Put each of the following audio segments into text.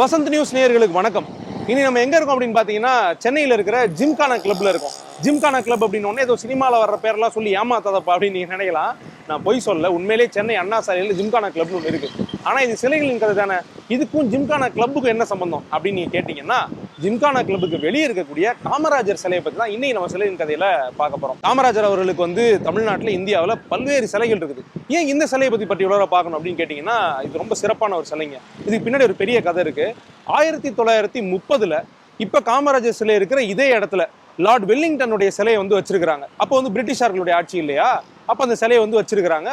Vasanth news நேயர்களுக்கு வணக்கம். இனி நம்ம எங்க இருக்கோம் அப்படின்னு பாத்தீங்கன்னா சென்னையில் இருக்கிற ஜிம்கானா கிளப்ல இருக்கோம். ஜிம்கானா கிளப் அப்படின்னு உடனே ஏதோ சினிமாவில் வர்ற பேரெல்லாம் சொல்லி ஏமாத்தாதப்பா அப்படின்னு நீங்க நினைக்கலாம். நான் பொய் சொல்ல உண்மையிலேயே சென்னை அண்ணா சாலையில் ஜிம்கானா கிளப்னு ஒன்று இருக்கு. ஆனா இது சிலைகளின் கதை தானே? இதுக்கும் ஜிம்கானா கிளப்புக்கும் என்ன சம்பந்தம் அப்படின்னு நீங்க கேட்டீங்கன்னா ஜிம்கானா கிளப்புக்கு வெளியே இருக்கக்கூடிய காமராஜர் சிலையை பத்தி தான் இன்னைக்கு நம்ம சிலையின் கதையில பார்க்க போறோம். காமராஜர் அவர்களுக்கு வந்து தமிழ்நாட்டில் இந்தியாவில் பல்வேறு சிலைகள் இருக்குது. ஏன் இந்த சிலையை பத்தி பற்றி இவ்வளோ பார்க்கணும் அப்படின்னு கேட்டீங்கன்னா இது ரொம்ப சிறப்பான ஒரு சிலைங்க. இதுக்கு பின்னாடி ஒரு பெரிய கதை இருக்கு. ஆயிரத்தி தொள்ளாயிரத்தி முப்பதுல இப்ப காமராஜர் சிலை இருக்கிற இதே இடத்துல லார்ட் வெல்லிங்டனுடைய சிலையை வந்து வச்சிருக்கிறாங்க. அப்போ வந்து பிரிட்டிஷார்களுடைய ஆட்சி இல்லையா? அப்போ அந்த சிலையை வந்து வச்சிருக்கிறாங்க.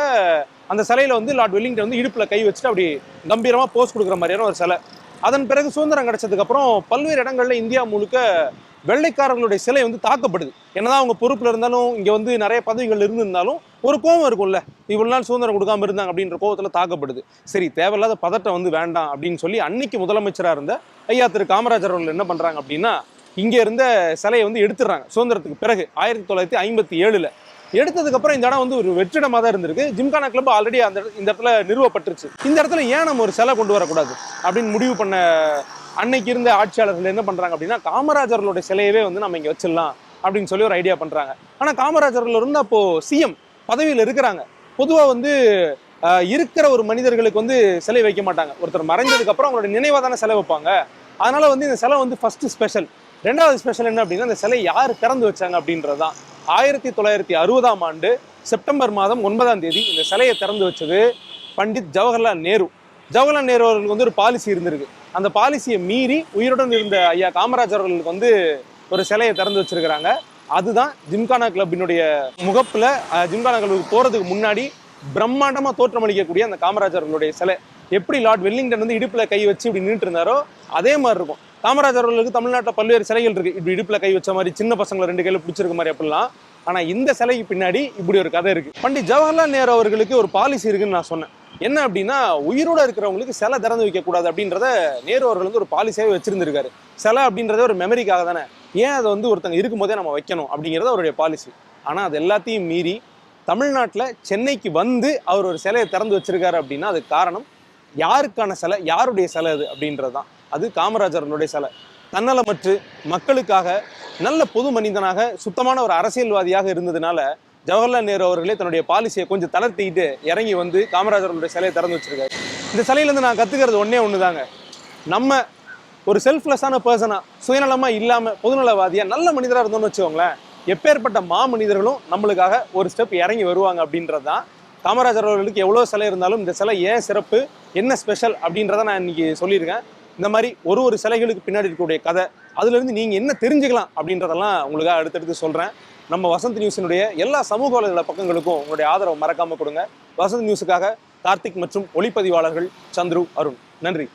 அந்த சிலையில வந்து லார்ட் வெல்லிங்டன் வந்து இடுப்புல கை வச்சுட்டு அப்படி கம்பீரமா போஸ்ட் கொடுக்குற மாதிரியான ஒரு சிலை. அதன் பிறகு சுதந்திரம் கிடைச்சதுக்கு அப்புறம் பல்வேறு இடங்கள்ல இந்தியா முழுக்க வெள்ளைக்காரர்களுடைய சிலை வந்து தாக்கப்படுது. என்னதான் அவங்க பொறுப்புல இருந்தாலும் இங்கே வந்து நிறைய பதவிகள் இருந்திருந்தாலும் ஒரு கோவம் இருக்கும்ல. இவ்வளோ நாள் சுதந்திரம் கொடுக்காம இருந்தாங்க அப்படின்ற கோவத்துல தாக்கப்படுது. சரி தேவையில்லாத பதட்டம் வந்து வேண்டாம் அப்படின்னு சொல்லி அன்னைக்கு முதலமைச்சராக இருந்த ஐயா திரு காமராஜர் அவர்கள் என்ன பண்றாங்க அப்படின்னா இங்க இருந்த சிலையை வந்து எடுத்துடுறாங்க. சுதந்திரத்துக்கு பிறகு ஆயிரத்தி தொள்ளாயிரத்தி ஐம்பத்தி ஏழுல எடுத்ததுக்கு அப்புறம் இந்த இடம் வந்து ஒரு வெற்றிடமா தான் இருந்திருக்கு. ஜிம்கானா கிளப் ஆல்ரெடி அந்த இந்த இடத்துல நிறுவப்பட்டுருச்சு. இந்த இடத்துல ஏன் நம்ம ஒரு சிலை கொண்டு வரக்கூடாது? அப்படின்னு முடிவு பண்ண அன்னைக்கு இருந்த ஆட்சியாளர்கள் என்ன பண்றாங்க அப்படின்னா காமராஜர்களுடைய சிலையவே வந்து நம்ம இங்க வச்சிடலாம் அப்படின்னு சொல்லி ஒரு ஐடியா பண்றாங்க. ஆனா காமராஜர்கள் இருந்து அப்போது சிஎம் பதவியில் இருக்கிறாங்க. பொதுவா வந்து ஆஹ், இருக்கிற ஒரு மனிதர்களுக்கு வந்து சிலை வைக்க மாட்டாங்க. ஒருத்தர் மறைஞ்சதுக்கப்புறம் அவங்களோட நினைவாக தானே சிலை வைப்பாங்க. அதனால வந்து இந்த சிலை வந்து ஃபஸ்ட்டு ஸ்பெஷல் ரெண்டாவது ஸ்பெஷல் என்ன அப்படின்னா இந்த சிலை யார் திறந்து வச்சாங்க அப்படின்றது தான் ஆயிரத்தி தொள்ளாயிரத்தி அறுபதாம் ஆண்டு செப்டம்பர் மாதம் ஒன்பதாம் தேதி இந்த சிலையை திறந்து வச்சது பண்டித் ஜவஹர்லால் நேரு. ஜவஹர்லால் நேரு அவர்களுக்கு வந்து ஒரு பாலிசி இருந்திருக்கு. அந்த பாலிசியை மீறி உயிருடன் இருந்த ஐயா காமராஜர் அவர்களுக்கு வந்து ஒரு சிலையை திறந்து வச்சிருக்கிறாங்க. அதுதான் ஜிம்கானா கிளப்பினுடைய முகப்பில் ஜிம்கானா கிளப்புக்கு போகிறதுக்கு முன்னாடி பிரம்மாண்டமாக தோற்றமளிக்கக்கூடிய அந்த காமராஜர் அவர்களுடைய சிலை. எப்படி லார்ட் வெல்லிங்டன் வந்து இடுப்பில் கை வச்சு இப்படி நின்றுட்டு இருந்தாரோ அதே மாதிரி இருக்கும். காமராஜர் அவர்களுக்கு தமிழ்நாட்டில் பல்வேறு சிலைகள் இருக்குது இப்படி இடுப்பில் கை வச்ச மாதிரி சின்ன பசங்களை ரெண்டு கையில் பிடிச்சிருக்க மாதிரி அப்படிலாம். ஆனால் இந்த சிலைக்கு பின்னாடி இப்படி ஒரு கதை இருக்குது பண்டிட் ஜவஹர்லால் நேரு அவர்களுக்கு ஒரு பாலிசி இருக்குன்னு நான் சொன்னேன். என்ன அப்படின்னா உயிரோட இருக்கிறவங்களுக்கு சிலை திறந்து வைக்கக்கூடாது அப்படின்றத நேரு அவர்கள் வந்து ஒரு பாலிசியாகவே வச்சிருந்திருக்காரு. சிலை அப்படின்றத ஒரு மெமரிக்காக தானே. ஏன் அதை வந்து ஒருத்தங்க இருக்கும்போதே நம்ம வைக்கணும் அப்படிங்கிறது அவருடைய பாலிசி ஆனால் அது எல்லாத்தையும் மீறி தமிழ்நாட்டில் சென்னைக்கு வந்து அவர் ஒரு சிலையை திறந்து வச்சிருக்காரு அப்படின்னா அதுக்கு காரணம் யாருக்கான சிலை யாருடைய சிலை அது அப்படின்றது தான் அது காமராஜரனுடைய சிலை. தன்னலமற்று மக்களுக்காக நல்ல பொது மனிதனாக சுத்தமான ஒரு அரசியல்வாதியாக இருந்ததுனால ஜவஹர்லால் நேரு அவர்களே தன்னுடைய பாலிசியை கொஞ்சம் தளர்த்திக்கிட்டு இறங்கி வந்து காமராஜருடைய சிலையை திறந்து வச்சிருக்காரு. இந்த சிலையிலேருந்து நான் கற்றுக்கிறது ஒன்றே ஒன்று தாங்க நம்ம ஒரு செல்ஃப்லெஸ்ஸான பர்சனாக சுயநலமாக இல்லாமல் பொதுநலவாதியாக நல்ல மனிதராக இருந்தோம்னு வச்சுக்கோங்களேன் எப்பேற்பட்ட மா மனிதர்களும் நம்மளுக்காக ஒரு ஸ்டெப் இறங்கி வருவாங்க அப்படின்றது தான் காமராஜர் அவர்களுக்கு எவ்வளோ சிலை இருந்தாலும் இந்த சிலை ஏன் சிறப்பு என்ன ஸ்பெஷல் அப்படின்றத நான் இன்றைக்கி சொல்லியிருக்கேன். இந்த மாதிரி ஒரு ஒரு சிலைகளுக்கு பின்னாடி இருக்கக்கூடிய கதை அதுலேருந்து நீங்கள் என்ன தெரிஞ்சுக்கலாம் அப்படின்றதெல்லாம் உங்களுக்காக அடுத்தடுத்து சொல்கிறேன் நம்ம வசந்த் நியூஸினுடைய எல்லா சமூக வலைதள பக்கங்களுக்கும் உங்களுடைய ஆதரவை மறக்காமல் கொடுங்க. வசந்த் நியூஸுக்காக கார்த்திக் மற்றும் ஒளிப்பதிவாளர்கள் சந்துரு அருண். நன்றி.